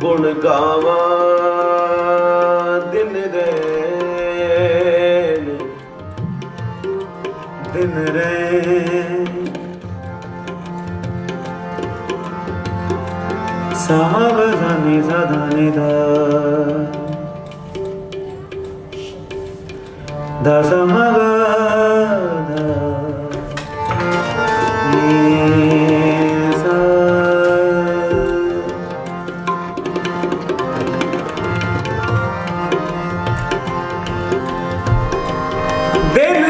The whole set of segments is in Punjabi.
ਗੁਣ ਗਾਵਾਂ ਦਿਨ ਰੈਣ ਦਿਨ ਰੈਣ ਸਾਵਧਾਨੀ ਸਾਧਾਨੀ ਦਾ ਦਸ ਦਿਨ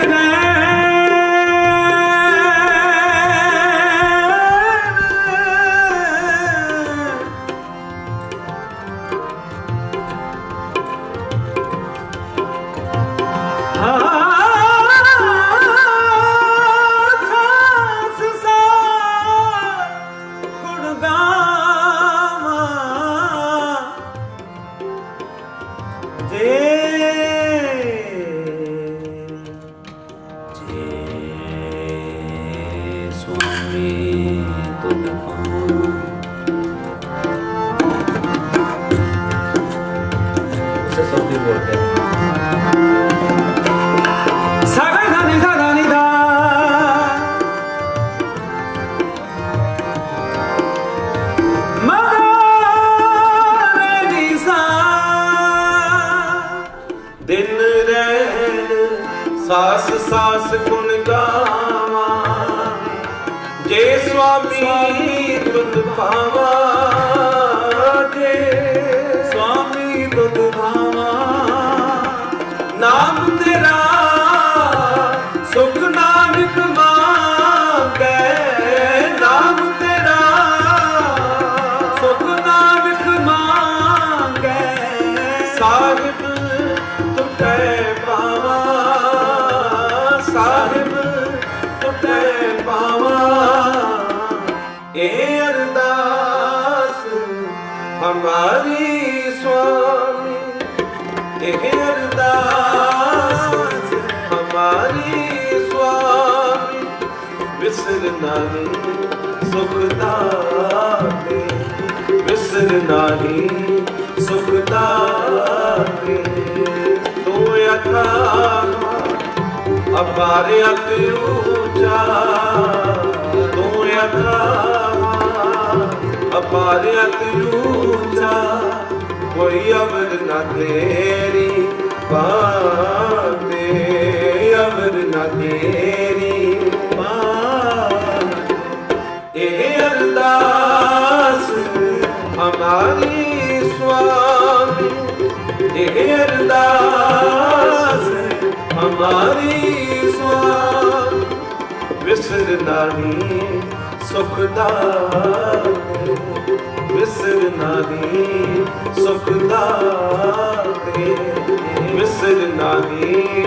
ਸੁਆਮੀ ਤੁਧ ਪਾਉ ਉਸੇ ਸਭ ਦੀ ਬੋਲਦੇ ਸਾਗਰ ਦਾ। ਨਿਦਾ ਦਾ ਨਿਦਾ ਸਾਸ ਸਾਸ ਗੁਣ ਗਾਵਾਂ ਸੁਆਮੀ ਤੁਧ ਭਾਵਾ ਜੇ ਸੁਆਮੀ ਤੁਧ ਭਾਵਾ। ਨਾਮ ਤੇਰਾ ਸੁਖ ਨਾਨਕ ਮੰਗੈ। ਨਾਮ ਤੇਰਾ ਸੁਖ ਨਾਨਕ ਮੰਗੈ। ਸਾਹਿਬ ਤੁਟੈ ਪਾਵਾ। ਸਾਹਿਬ ਤੁਟੈ ਪਾਵਾ। ਹਮਾਰੀ ਸੁਆਮੀ ਇਹ ਅਰਦਾਸ ਹਮਾਰੀ ਸੁਆਮੀ ਵਿਸਰ ਨਾਹੀ ਸੁਖ ਵਿਸਰਨਾ ਵਿਸਰ ਨਾਹੀ ਤੂੰ ਅਥਾ ਅਪਾਰ ਅਤਿ ਊਚਾ ਤੂੰ ਅਥਾ ਅਪਾਰ ਅਤਿ ਊਚਾ ਕੋਈ ਅਵਰ ਨਾ ਤੇਰੀ ਬਾਤੇ ਅਵਰ ਨਾ ਤੇਰੀ ਬਾਤ ਇਹ ਅਰਦਾਸ ਹਮਾਰੀ ਸੁਆਮੀ, ਇਹ ਅਰਦਾਸ ਹਮਾਰੀ ਸੁਆਮੀ। ਵਿਸਰ ਨਾਹੀ ਸੁਖ ਦਾਤੇ ਵਿਸਰ ਨਾਹੀ ਸੁਖ ਦਾਤੇ ਵਿਸਰ ਨਾਹੀ